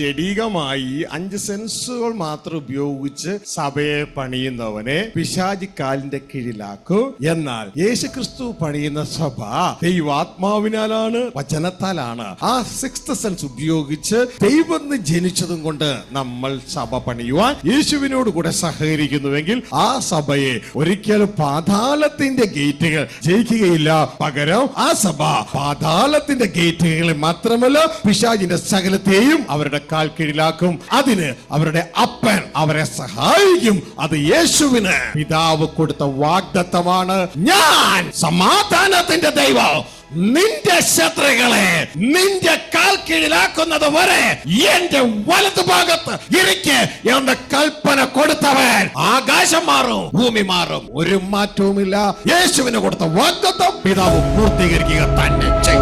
ജഡികമായി അഞ്ച് സെൻസുകൾ മാത്രം ഉപയോഗിച്ച് സഭയെ പണിയുന്നവനെ പിശാചി കാലിന്റെ കീഴിലാക്കൂ. എന്നാൽ യേശുക്രിസ്തു പണിയുന്ന സഭ ദൈവാത്മാവിനാലാണ് വചനത്താലാണ്. ആ സിക്സ് സെൻസ് ഉപയോഗിച്ച് ദൈവം ജനിച്ചതും കൊണ്ട് നമ്മൾ സഭ പണിയുവാൻ യേശുവിനോട് കൂടെ സഹകരിക്കുന്നുവെങ്കിൽ ആ സഭയെ ഒരിക്കലും പാതാളത്തിന്റെ ഗേറ്റുകൾ ജയിക്കുകയില്ല. പകരം ആ സഭ പാതാളത്തിന്റെ ഗേറ്റുകളിൽ മാത്രമല്ല പിശാചിന്റെ സകലത്തെയും അവരുടെ കാൽ കീഴിലാക്കും. അതിന് അവരുടെ അപ്പൻ അവരെ സഹായിക്കും. അത് യേശുവിന്. പിതാവ് കൊടുത്ത വാഗ്ദത്തമാണ്. ഞാൻ സമാധാനത്തിന്റെ ദൈവം. നിന്റെ ശത്രുക്കളെ നിന്റെ കാൽ കീഴിലാക്കുന്നത് വരെ എന്റെ വലതുഭാഗത്ത് എനിക്ക് എന്ന കൽപ്പന കൊടുത്തവൻ. ആകാശം മാറും ഭൂമി മാറും. ഒരു മാറ്റവുമില്ല. യേശുവിന് കൊടുത്ത വാഗ്ദത്തം പിതാവ് പൂർത്തീകരിക്കുക തന്നെ ചെയ്യും.